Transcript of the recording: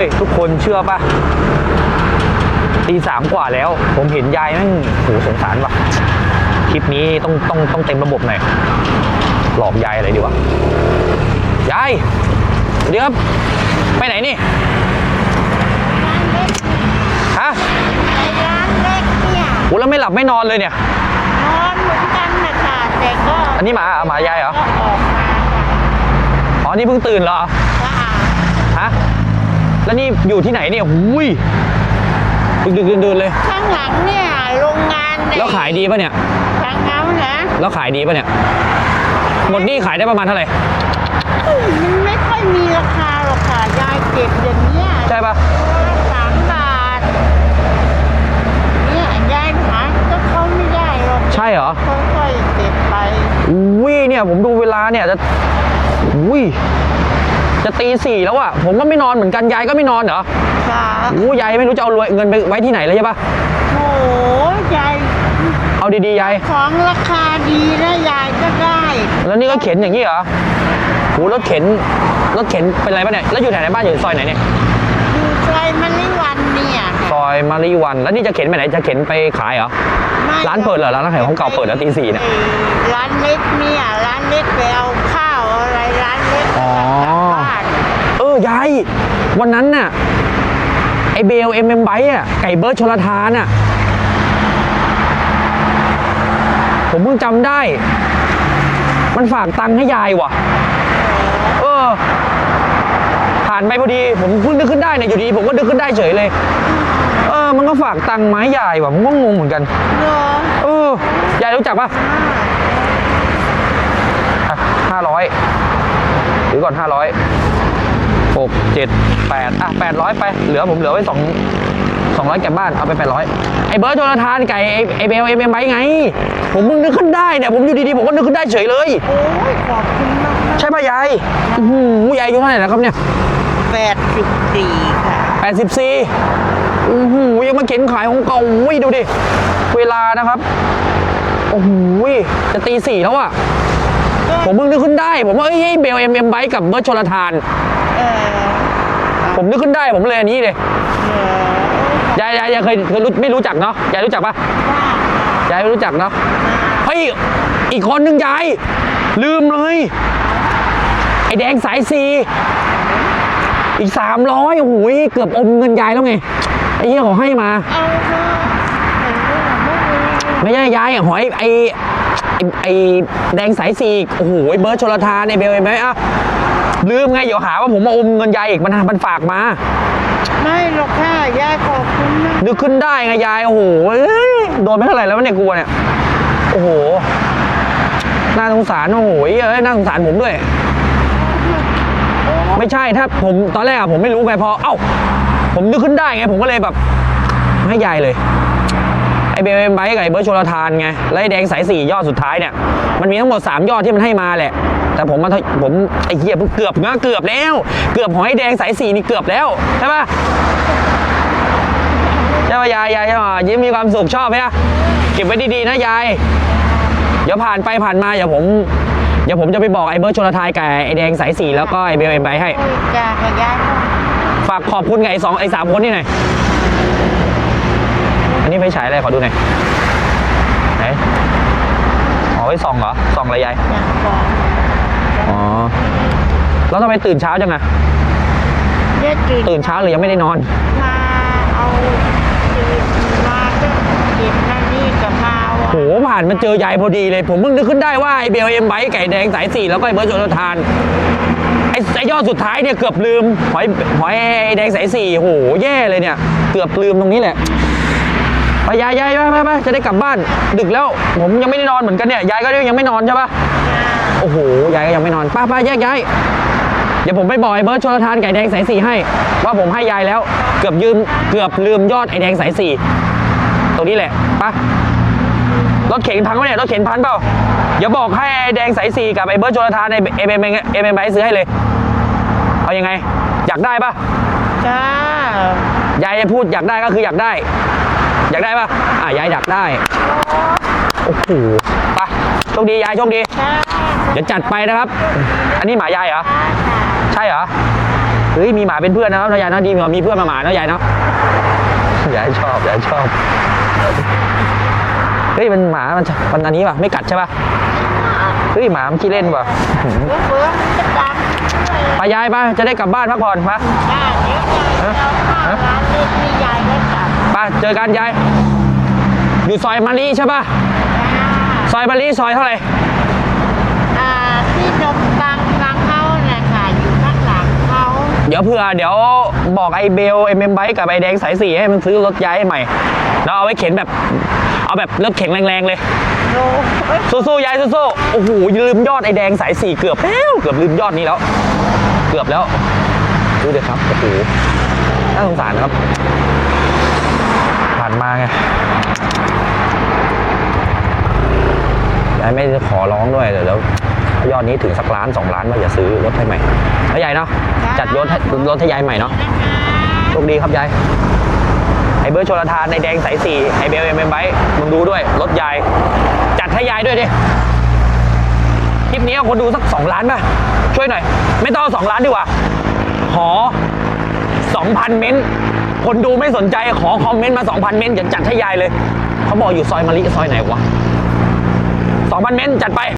เฮ้ยทุกคนเชื่อปะตีสามกว่าแล้ว ผมเห็นยายแม่งโหสงสารว่ะคลิปนี้ต้องต้องต้องเต็มระบบหน่อยหลอกยายอะไรดีวะยายเดี๋ยวครับ ไปไหนนี่ร้านเล็กฮะในร้านเล็กเนี่ยโหแล้วไม่หลับไม่นอนเลยเนี่ยนอนเหมือนกันนะคะแต่ก็อันนี้หมาเหรอหมายายเหรอก็ออกมาค่ะอ๋อนี่เพิ่งตื่นเหรอสะอาดฮะ แล้วนี่อยู่ที่ไหนเนี่ยหุยดึกดึกๆดื่นๆเลย ข้างหลังเนี่ยโรงงานในแล้วขายดีปะเนี่ย ทางน้ำนะแล้วขายดีปะเนี่ย หมดนี่ขายได้ประมาณเท่าไหร่มันไม่ค่อยมีราคาหรอกค่ะ ยายเก็บอย่างเนี้ยใช่ปะตัวละสามบาท เนี่ยยายหาก็เขาไม่ได้หรอกใช่เหรอ ค่อยๆเก็บไป อุ้ยเนี่ยผมดูเวลาเนี่ยจะอุ้ย จะตีสี่แล้วอะผมก็ไม่นอนเหมือนกันยายก็ไม่นอนเหรอค่ะอู้ยายไม่รู้จะเอารวยเงินไปไว้ที่ไหนเลยใช่ปะโอ้ยายเอาดีๆยายของราคาดีนะยายก็ได้ แล้วนี่ก็เข็นอย่างนี้เหรอโหรถเข็นรถเข็นเป็นไรปะเนี่ยแล้วอยู่ไหนในบ้านอยู่ซอยไหนเนี่ยอยู่ซอยมะลิวันเนี่ยซอยมารีวันแล้วนี่จะเข็นไปไหนจะเข็นไปขายเหรอไม่ร้านเปิดเหรอร้านขายของเก่าเปิดแล้วตีสี่เนี่ยอ่อร้านเล็กเนี่ยร้านเล็กไปเอาข้าวอะไรร้านเล็ก อ๋อ กลับบ้าน เออยาย วันนั้นน่ะไอเบลเอ็มเอ็มไบอะไก่เบิร์ดชลทานอะผมเพิ่งจำได้ มันฝากตังค์ให้ยายว่ะ เออ ผ่านไปพอดี ผมเพิ่งนึกขึ้นได้เนี่ยอยู่ดี ผมก็นึกขึ้นได้เฉยเลย เออ มันก็ฝากตังค์มาให้ยายว่ะผมก็งงเหมือนกันเหรอเออยายรู้จักปะห้าร้อยหรือก่อนห้าร้อยหกเจ็ด แปดอะแปดร้อยไป เหลือผมเหลือไว้สองสองร้อยแกบบ้าน เอาไปแปดร้อยไอ้เบิร์ดโจนาธานไก่ไอ้ไอ้เบลเอ็มเอ็มไบไง ผมเพิ่งนึกขึ้นได้เนี่ยผมอยู่ดีๆ ผมก็นึกขึ้นได้เฉยเลย โอ้ยขอบคุณมากใช่ป่ะยายอื้อหือยายอายุเท่าไหร่แล้วครับเนี่ยแปดสิบสี่ค่ะ แปดสิบสี่โอ้โหยังมาเข็นขายของเก่าอุ้ยดูดิ เวลานะครับ โอ้โหจะตีสี่แล้วอะผมเพิ่งนึกขึ้นได้ ผมว่าเอ้ยเบลเอ็มเอ็มไบกับเบิร์ดชลทาน เออ ผมนึกขึ้นได้ผมเลยอันนี้เลยเออยายยายยายเคยเคยรู้ไม่รู้จักเนาะยายรู้จักปะว่ายายไม่รู้จักเนาะเฮ้ยอีกคนหนึ่งยายลืมเลยไอแดงสายสีอีกสามร้อยโอ้โหเกือบอมเงินยายแล้วไงไอ้เหี้ยเขาให้มาเอาเถอะเห็นด้วยไม่เป็นไรไม่ใช่ยายอะหอยไอไอ้ไอแดงสายสีกโอ้โหเบิร์ดชลทานไอเบลเอ็มไบอะ ลืมไงเดี๋ยวหาว่าผมมาอมเงินยายอีกมันมันฝากมา ไม่หรอกค่ะยายขอบคุณนะนึกขึ้นได้ไงยายโอ้โหเอ้ยโดนไปเท่าไหร่แล้ววะเนี่ยกลัวเนี่ยโอ้โหน่าสงสารโอ้โหเอ้ยน่าสงสารผมด้วย ไม่ใช่ถ้าผมตอนแรกอะผมไม่รู้ไงพอเอ้า ผมนึกขึ้นได้ไงผมก็เลยแบบให้ยายเลยไอเบลเอ็มไบกับไอเบิร์ดชลทานไงแล้วไอแดงสายสี่ยอดสุดท้ายเนี่ยมันมีทั้งหมด 3 ยอดที่มันให้มาแหละ แต่ผมมาผมไอ้เหี้ยเกือบนะเกือบแล้ว เกือบหอยแดงสายสี่นี่เกือบแล้วใช่ปะใช่ปะยายยายใช่ปะยิ้มมีความสุขชอบไหมอะเก็บไว้ดีๆนะยายเดี๋ยวผ่านไปผ่านมาเดี๋ยวผมเดี๋ยวผมจะไปบอกไอ้เบิร์ดชลทายกับไอ้แดงสายสีแล้วก็ไอ้เบลเอ็มไบให้จ้ากับยายฝากขอบคุณกับไอ้สองไอ้สามคนนี่หน่อยอันนี้ไฟฉายอะไรขอดูหน่อยไหนอ๋อไว้ส่องเหรอส่องอะไรยาย อยากบอกอ๋อ แล้วทำไมตื่นเช้าจังอะเดี๋ยวตื่นตื่นเช้าหรือยังไม่ได้นอน มาเอาตื่นมาก็เก็บนั่นนี่กับมาโหผ่านมาเจอยายพอดีเลย ผมเพิ่งนึกขึ้นได้ว่าไอ้เบลเอ็มไบไก่แดงสายสี่แล้วก็ไอ้เบิร์ดชลทานไอ้ไอ้ยอดสุดท้ายเนี่ยเกือบลืมหอยหอยไอ้แดงสายสี่โหแย่เลยเนี่ย เกือบลืมตรงนี้แหละไปยายยายไปไปไปจะได้กลับบ้าน ดึกแล้ว ผมยังไม่ได้นอนเหมือนกันเนี่ยยายก็ยังไม่นอนใช่ปะ โอ้โหยายก็ยังไม่นอนป้าป้าแยกย้ายเดี๋ยวผมไปบอกไอ้เบิร์ดชลทานไก่แดงสายสี่ให้ ว่าผมให้ยายแล้ว เกือบยืมเกือบลืมยอดไอ้แดงสายสี่ตรงนี้แหละไป้ารถเข็นพังไหมเนี่ยรถเข็นพังเปล่าอย่าบอกให้ไอ้แดงสายสี่กับไอ้เบิร์ดชลทานไอ้เอ็มเอ็มเอ็มเอ็มไซื้อให้เลย เอายังไง อยากได้ปะจ้ายายจะพูดอยากได้ก็คืออยากได้ อยากได้ปะอะยายอยากได้โอ้โหไปโชคดียายโชคดีจ้า เดี๋ยวจัดไปนะครับ อันนี้หมายายเหรอ ใช่เหรอ เฮ้ย มีหมาเป็นเพื่อนนะครับยายนะดีกว่ามีเพื่อนมาหมานะยายเนาะยายชอบยายชอบ เฮ้ย มันหมา มันมันอันนี้ป่ะ ไม่กัดใช่ป่ะ เฮ้ย หมามันขี้เล่นป่ะเฟื่องเฟื่องมันจะดังด้วยไปยายไปจะได้กลับบ้านพักผ่อนปะบ้านเดี๋ยวจะเอาข้าวร้านเล็กนี่ยายได้กลับไปเจอกันยาย อยู่ซอยมะลิใช่ป่ะ ซอยมะลิซอยเท่าไหร่ อ่าที่นมปังปังเขาเนี่ยค่ะอยู่ข้างหลังเขา เดี๋ ยวเผื่อเดี๋ยวบอกไอ้เบลเอ็มเอ็มไบกับไอ้แดงสายสี่ให้มันซื้อรถย้ายให้ใหม่แล้วเอาไว้เข็นแบบ เอาแบบรถเข็นแรงๆเลยโลเอ้ยสู้ๆยายสู้ๆโอ้โหลืมยอดไอ้แดงสายสี่เกือบแล้วเกือบลืมยอดนี้แล้ว เกือบแล้วดูเดี๋ยวครับโอ้โหน่าสงสารครับ ผ่านมาไงยายไม่ขอร้องด้วยเดี๋ยว ยอดนี้ถึงสักล้านสองล้านว่าอย่าซื้อรถให้ใหม่แล้วยายเนาะจัดรถให้รถให้ยายใหม่เนาะนะคะโชคดีครับยายไอเบิร์ดชลทานไอแดงสายสี่ไอเบลเอ็มเอ็มไบมึงดูด้วยรถยาย จัดให้ยายด้วยดิคลิปนี้เอาคนดูสักสองล้านป่ะช่วยหน่อย ไม่ต้องสองล้านดีกว่า ขอสองพันเม้นต์คนดูไม่สนใจขอคอมเมนต์มาสองพันเม้นต์จะจัดให้ยายเลย เขาบอกอยู่ซอยมะลิซอยไหนวะสองพันเม้นต์จัดไป